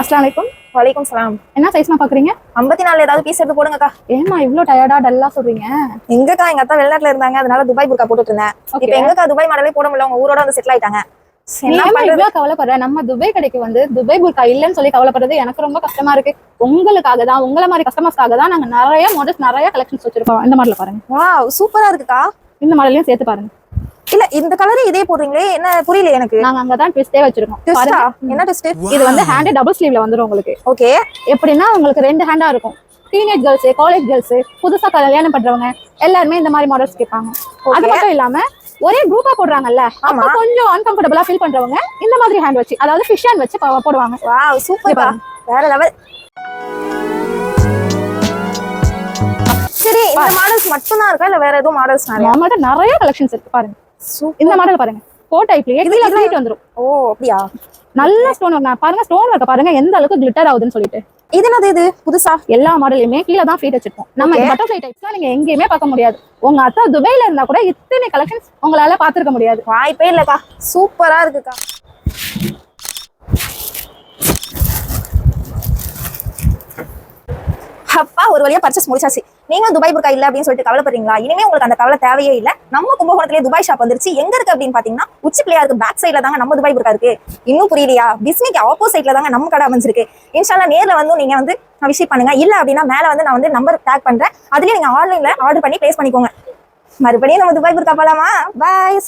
அஸ்லாம் வலைக்கும் வலைக்கும் சலாம். என்ன சைஸ்மா பாக்குறீங்க? ஐம்பத்தி நாலு ஏதாவது பீஸ் எடுத்து போடுங்கக்கா ஏமா இவ்ளோ டயர்டா டல்லா சொல்றீங்க? எங்கக்கா எங்க அத்தா வெளிநாட்டுல இருந்தாங்க. அதனால துபாய் புர்கா போட்டுட்டு இருந்தேன். இப்ப எங்கக்கா துபாய் மாடலே போட முடியல உங்க ஊரோட வந்து செட்டில் ஆயிட்டாங்க. கவலைப்படுற? நம்ம துபாய் கடைக்கு வந்து துபாய் புர்கா இல்லைன்னு சொல்லி கவலைப்படுறது எனக்கு ரொம்ப கஷ்டமா இருக்கு. உங்களுக்காக தான் உங்களை மாதிரி கஸ்டமர்ஸ்க்காக தான் நாங்க நிறைய மாடல்ஸ் நிறைய கலெக்ஷன்ஸ் வச்சிருக்கோம். இந்த மாடல பாருங்க. வாவ் சூப்பரா இருக்குக்கா. இந்த மாடலையும் சேர்த்து பாருங்க. இல்ல இந்த கலர் இதே போடுறீங்களே? என்ன புரியல எனக்கு. நாங்க அங்கதான் ட்விஸ்டே வச்சிருக்கோம். ட்விஸ்டா என்ன ட்விஸ்ட் இது வந்து ஹேண்ட் டபுள் ஸ்லீவ்ல வந்துரும் உங்களுக்கு. ஓகே. எப்படின்னா உங்களுக்கு ரெண்டு ஹேண்டா இருக்கும். டீனேஜ் கேர்ள்ஸ் காலேஜ் கேர்ள்ஸ் புதுசா கல்யாணம் பண்றவங்க எல்லாருமே இந்த மாதிரி மாடல்ஸ் கேட்பாங்க. அது மட்டும் இல்லாம ஒரே குரூப்பா போடுறாங்கல்ல அப்ப. கொஞ்சம் அன்கம்ஃபர்டபுளா ஃபீல் பண்றவங்க இந்த மாதிரி ஹேண்ட் வச்சு அதாவது ஃபிஷ் ஹேண்ட் வச்சு போடுவாங்க. வாவ் சூப்பர்க்கா வேற லெவல் சரி இந்த மாடல்ஸ் மட்டும் தான் இருக்கா? இல்ல வேற எதுவும் மாடல்ஸ் நிறைய? நம்மள்ட்ட நிறைய கலெக்ஷன்ஸ் இருக்கு பாருங்க. இந்த மாடல் பாருங்க. ஃபோ டைப்லயே கீழ ஹைட் வந்துரும். ஓ அப்படியா? நல்ல ஸ்டோன் ஒர்க் பாருங்க ஸ்டோன் ஒர்க்க பாருங்க எந்த அளவுக்கு கிளிட்டர் ஆகுதுன்னு சொல்லிட்டு. இது என்னது இது? புதுசா? எல்லா மாடலையுமே கீழே தான் ஃபீட் வச்சிருப்போம் நம்ம. பட்டர்ஃப்ளை டைப்ஸ்லாம் நீங்க எங்கேயுமே பார்க்க முடியாது. உங்க அத்தா துபாயில இருந்தா கூட இத்தனை கலெக்ஷன்ஸ் உங்களால பாத்துருக்க முடியாது. வாய்ப்பே இல்லக்கா. சூப்பரா இருக்குக்கா. அப்பா ஒரு வழியா பர்ச்சேஸ் முடிச்சாச்சு. நீங்களும் துபாய் புர்கா இல்ல அப்படின்னு சொல்லிட்டு கவலைப்படுறீங்களா? இனிமே உங்களுக்கு அந்த கவலை தேவையே இல்ல. நம்ம கும்பகோணத்திலே துபாய் ஷாப் வந்துருச்சு. எங்க இருக்கு அப்படின்னு பாத்தீங்கன்னா உச்சி பிள்ளையாருக்கு பேக் சைடுல தாங்க நம்ம துபாய் புர்கா இருக்கு. இன்னும் புரியலையா? பிஸ்மிக்கு ஆப்போசிட்ல தாங்க நம்ம கடை அமைஞ்சிருக்கு. இன்ஷால்லா நேர்ல வந்து நீங்க வந்து விசிட் பண்ணுங்க. இல்ல அப்படின்னா மேல வந்து நான் வந்து நம்பர் டேக் பண்றேன். அதுலயே நீங்க ஆன்லைன்ல ஆர்டர் பண்ணி பிளேஸ் பண்ணிக்கோங்க. மறுபடியும் நம்ம துபாய் புர்கா போலாமா? பாய்